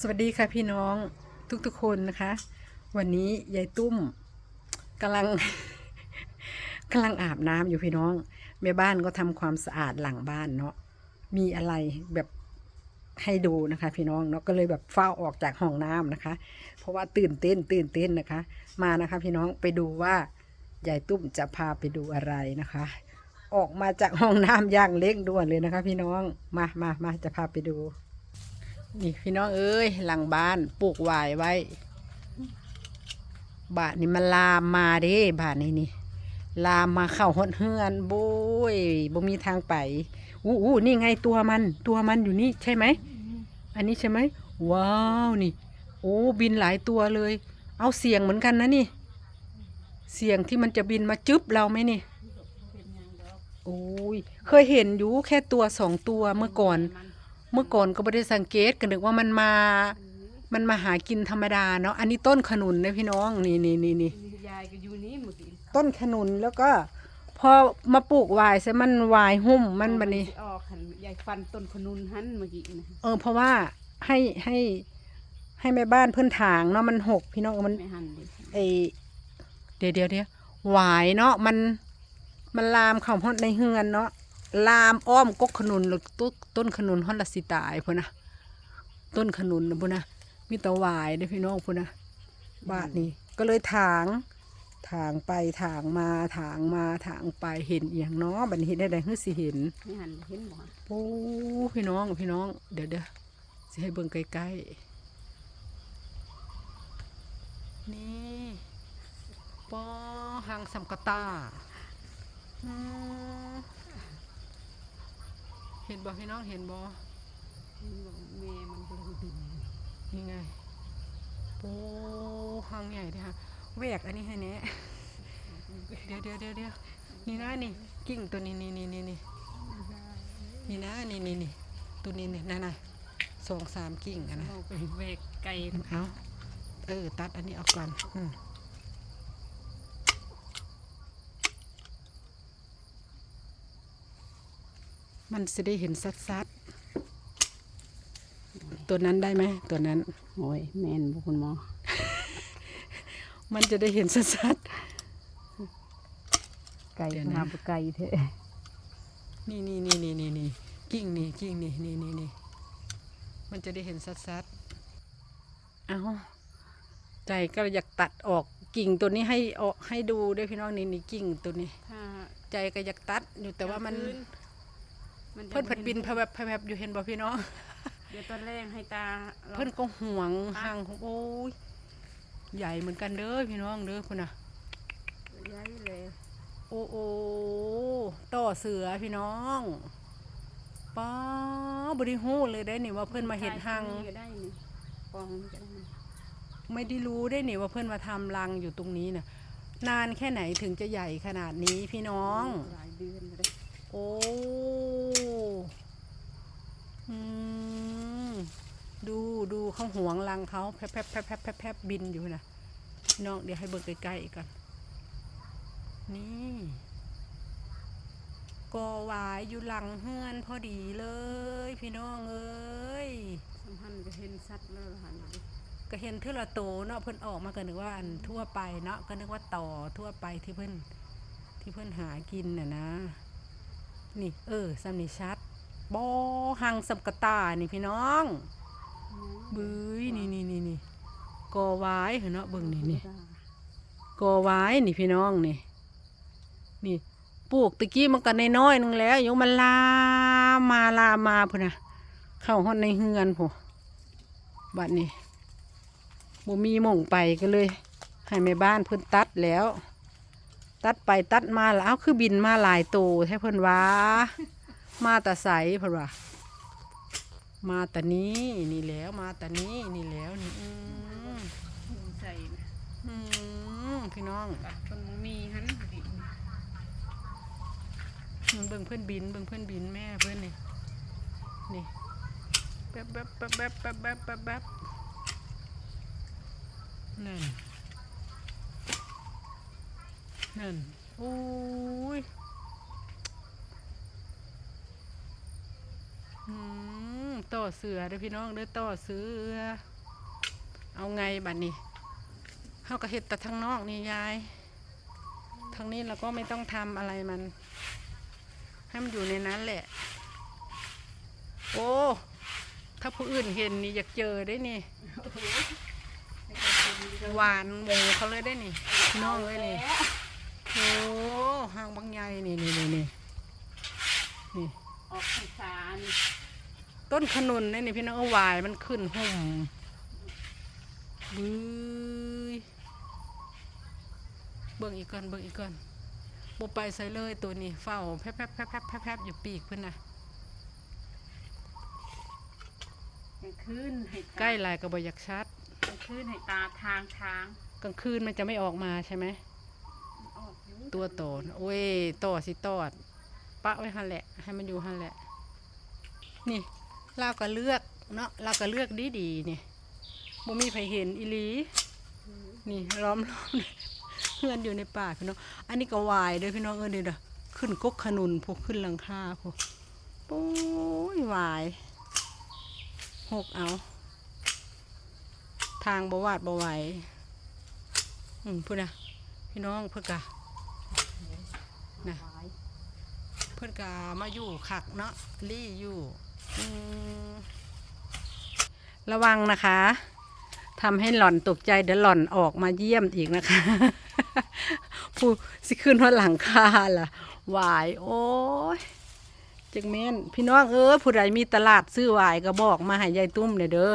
สวัสดีค่ะพี่น้องทุกๆคนนะคะ วันนี้ยายตุ้มกำลังกำลังอาบน้ำอยู่พี่น้องแม่บ้านก็ทำความสะอาดหลังบ้านเนาะมีอะไรแบบให้ดูนะคะ พี่น้องเนาะก็เลยแบบเฝ้าออกจากห้องน้ำนะคะ เพราะว่าตื่นเต้นตื่นเต้นนะคะ มานะคะ พี่น้องไปดูว่ายายตุ้มจะพาไปดูอะไรนะคะ ออกมาจากห้องน้ำอย่างเร่งด่วนเลยนะคะ พี่น้องมามามาจะพาไปดู นี่พี่น้องเอ้ยหลังบ้านปลูกหวายไว้ บาทนี่มันลามมาเด้บาทนี้นี่ ลามมาเข้าหดเฮือนโบยบ่มีทางไปอู้อู้นี่ไงตัวมัน ตัวมันอยู่นี่ใช่ไหม อันนี้ใช่ไหมว้าวนี่ โอ้บินหลายตัวเลย เอาเสียงเหมือนกันนะนี่ เสียงที่มันจะบินมาจึ๊บเราไหมนี่โอ้ยเคยเห็นอยู่แค่ตัวสองตัวเมื่อก่อน เมื่อก่อนก็ไม่ได้สังเกตก็นึกว่ามันมา มันมาหากินธรรมดาเนาะ อันนี้ต้นขนุนนะพี่น้อง นี่นี่นี่นี่ยายก็อยู่นี่เมื่อกี้ต้นขนุนแล้วก็พอมาปลูกหวายใช่มันหวายหุ่มมันบันนี้ ออกหันยายฟันต้นขนุนหันเมื่อกี้นะเออเพราะว่าให้ให้ให้แม่บ้านเพื่อนถางเนาะมันหกพี่น้องมันไม่หันเลยไอเดี๋ยวเดี๋ยวเดี๋ยวหวายเนาะมันมันลามเข้าฮอดในเฮือนเนาะ ลามอ้อมกกขนุนหรือต้นต้นขนุนฮอดละสิตายพุ่นนะต้นขนุนนะพุ่นนะมีแต่หวายเด้อพี่น้องพุ่นนะบาทนี้ก็เลยถางถางไปถางมาถางมาถางไปเห็นอหย่างเนาะบัดนี้เห็นได้ไดคือสิเห็นไม่หันเห็นบ่โอ้พี่น้องพี่น้อง เดี๋ยวเดี๋ยวจะให้เบิ่งใกล้ๆนี่ปอหังสัมกตาอืม เห็นบ่พี่น้องเห็นบ่แม่มันก็เลยบินนี่ไงโอ้หังใหญ่เลยค่ะแหวกอันนี้ให้แน่เดี๋ยวเดี๋ยวเดี๋ยวเดี๋ยวนี่นะนี่กิ่งตัวนี้นี่นี่นี่นี่นี่นะนี่นี่นี่ตัวนี้นี่นั่นน่ะสองสามกิ่งอะนะเราไปเวกไกลเอาเออตัดอันนี้ออกก่อนอืม มันจะได้เห็นซัดๆตัวนั้นได้ไหมตัวนั้น โอ้ยแม่นบ่คุณหมอ มันจะได้เห็นซัดไก่เดี๋ยวนะมาบ่ไก่เถอะๆนี่นี่นี่นี่นี่นี่กิ่งนี่กิ่งนี่นี่นี่นี่มันจะได้เห็นซัดๆเอาใจก็อยากตัดออกกิ่งตัวนี้ให้ออกให้ดูด้วยพี่น้องนี่นี่กิ่งตัวนี้ถ้าใจก็อยากตัดอยู่แต่ว่ามันกลงคืมัจะเพิ่นผัดบินแผลบแผลบอยู่เห็นบ่พี่น้องเดี๋ยวตอนแรกให้ตาราเพิ่นก็ห่วงห่างของโอ้ยใหญ่เหมือนกันเด้อพี่น้องเด้อพุ่นน่ะย้ายเลยโอ้โอ้ต่อเสือพี่น้องป้าบริฮู้เลยได้นี่ว่าเพิ่นมาเห็นหังก็ได้นี่กองนี่ก็ได้นี่ไม่ได้รู้ได้นี่ว่าเพิ่นมาทำรังอยู่ตรงนี้น่ะ นานแค่ไหนถึงจะใหญ่ขนาดนี้พี่น้องหลายเดือนเลยโอ้อืม ดูดูเขาหวงรังเขาแพบแพบแพบแพบแพบแพบบินอยู่นะพี่น้องเดี๋ยวให้เบิกใกล้ๆอีกก่อน นี่กอหวายอยู่หลังเฮือนพอดีเลย พี่น้องเอ้ยสัมพันธ์ก็เห็นสัตว์แล้วหันไปก็เห็นเทือละโตเนาะเพิ่นออกมาก็นึกว่าอันทั่วไปเนาะก็นึกว่าต่อทั่วไปที่เพิ่นที่เพิ่นหากินน่ะนะ นี่ เออสำนิชัด บอหังสัมกตานี่พี่น้องบื้ยนี่นี่นี่นี่กอไว้เหรอเนาะเบิ่งนี่นี่กอไว้นี่พี่น้องนี่นี่ปลูกตะกี้มันก็น้อยๆนึงแล้วยังมันลามมาลามมาพุ่นน่ะเข้าฮอดในเฮือนพุ่นบัดนี้บ่มีหม่องไปก็เลย ให้แม่บ้านเพิ่นตัดแล้ว ตัดไปตัดมาแล้วเอาคือบินมาหลายโตแท้เพิ่นว่า มาแต่ใสเพิ่นว่ามาแต่นี้นี่แล้วมาแต่นี้นี่แล้วนี่อืมใส่นะอืมพี่น้องตัดต้นมีหันดิเบิ่งเพื่อนบินเบิ่งเพื่อนบินแม่เพื่อนนี่นี่แป๊บแป๊บแป๊บแป๊บแป๊บแป๊บแป๊บแป๊บนั่นนั่นโอ้ย อืมต่อเสือเด้อพี่น้องเด้อต่อเสือ เอาไงบัดนี้เฮาก็เฮ็ดแต่ทางนอกนี่ยายทางนี้เราก็ไม่ต้องทำอะไรมัน ให้มันอยู่ในนั้นแหละ โอ้ถ้าผู้อื่นเห็นนี่อยากเจอได้นี่หวานหมูเขาเลยได้นี่พี่น้องเลยนี่โอ้หางบางใหญ่นี่นี่นี่นี่นี่ออกพรรษา ต้นขนุนนี่นี่พี่น้องเอาหวายมันขึ้นห่มบื้ยเบิ่งอีกก่อนเบิ่งอีกก่อนบ่ไปใส่เลยตัวนี้เฝ้าแพบแพบแพบแพบแพบแพบอยู่ปีกเพิ่นน่ะกลางคืนให้ตาใกล้หลายก็บ่อยากชัดกลางคืนให้ตาทางทางกลางคืนมันจะไม่ออกมาใช่ไหมออกอยู่ตัวโตนโอ้ยต่อสิตอดปะไว้หันแหละ ให้มันอยู่หันแหละ นี่ เราก็เลือกเนาะเราก็เลือกดีดีนี่บ่มีใครเห็นอีลีนี่ล้อมล้อมเพื่อนอยู่ในป่าพี่น้องอันนี้ก็วายด้อพี่น้องเออเดี๋ยวด้อขึ้นกกขนุนพวกขึ้นหลังคาพวกโอ้ยวายหกเอา ทางบวาดบไหวอืมพูดนะพี่น้องเพื่อกะนะเพื่อนกะมาอยู่ขักเนาะลี่อยู่ ระวังนะคะทำให้หล่อนตกใจเดี๋ยวหล่อนออกมาเยี่ยมอีกนะคะผู้สิขึ้นว่าหลังคาล่ะวายโอ้ยจังเม่นพี่น้องเออผู้ใดมีตลาดซื้อวายก็บอกมาให้ยายตุ้มเลยเด้อ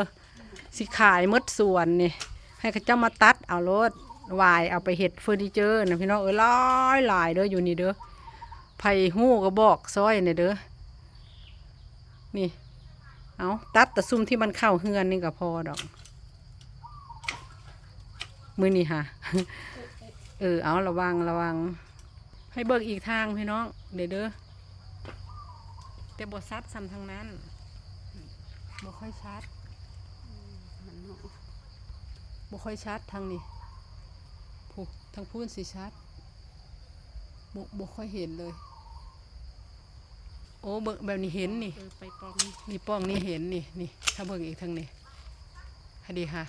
สิขายมดส่วนนี่ให้เขาเจ้ามาตัดเอารถวายเอาไปเห็ดเฟอร์นิเจอร์นะพี่น้องเออหลายหลายเด้ออยู่นี่เด้อไผ่หู้ก็บอกซอยนี่เด้อ นี่ เอาตัดแต่ซุ่มที่มันเข้าเฮือนนี่ก็พอดอก มือนี่ค่ะ เออ เอาระวังระวัง ให้เบิกอีกทางพี่น้อง เด้อเด้อแต่บทซัดซ้ำทางนั้นบ่ค่อยชัดบ่ค่อยชัดทางนี้ผู้ทางพูนสิชัดบ่บ่ค่อยเห็นเลย โอ้เบิ่งแบบนี้เห็นนี่ เออไปปองนี่นี่ป้องนี่เห็นนี่นี่ถ้าเบิ่งอีกทางนี้ฮะดีค่ะ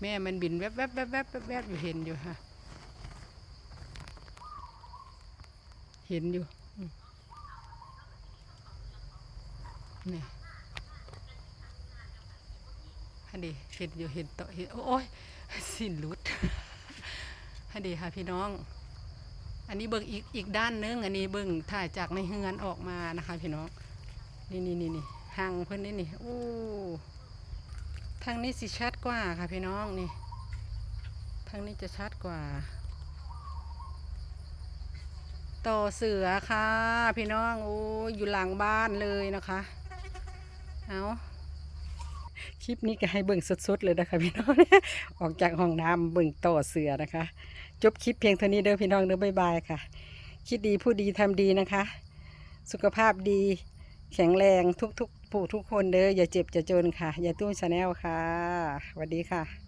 แม่มันบินแวบแวบแวบแวบแวบแวบอยู่เห็นอยู่ค่ะ เห็นอยู่อืมนี่ฮะดีเห็นอยู่เห็นต่อเห็นโอ้ยสิ้นหลุดฮะดีค่ะพี่น้อง อันนี้เบิ่งอีกอีกด้านนึง อันนี้เบิ่งถ่ายจากในเฮือนออกมานะคะ พี่น้อง นี่นี่นี่นี่ห่างเพื่อนนี่นี่โอ้ทางนี้สิชัดกว่าค่ะพี่น้องนี่ ทางนี้จะชัดกว่า ต่อเสือค่ะ พี่น้องโอ้ยอยู่หลังบ้านเลยนะคะ เอา ลิปนี้ก็ให้เบิ่งสุดๆเลยนะคะพี่น้อง ออกจากห้องน้ำเบิ่งต่อเสือนะคะ จบคลิปเพียงเท่านี้เด้อพี่น้องเด้อบ๊ายบายค่ะ คิดดีพูดดีทำดีนะคะ สุขภาพดี แข็งแรงทุกๆผู้ทุกคนเด้ออย่าเจ็บอย่าจนค่ะ อย่าตุ้ชาแนลค่ะสวัสดีค่ะ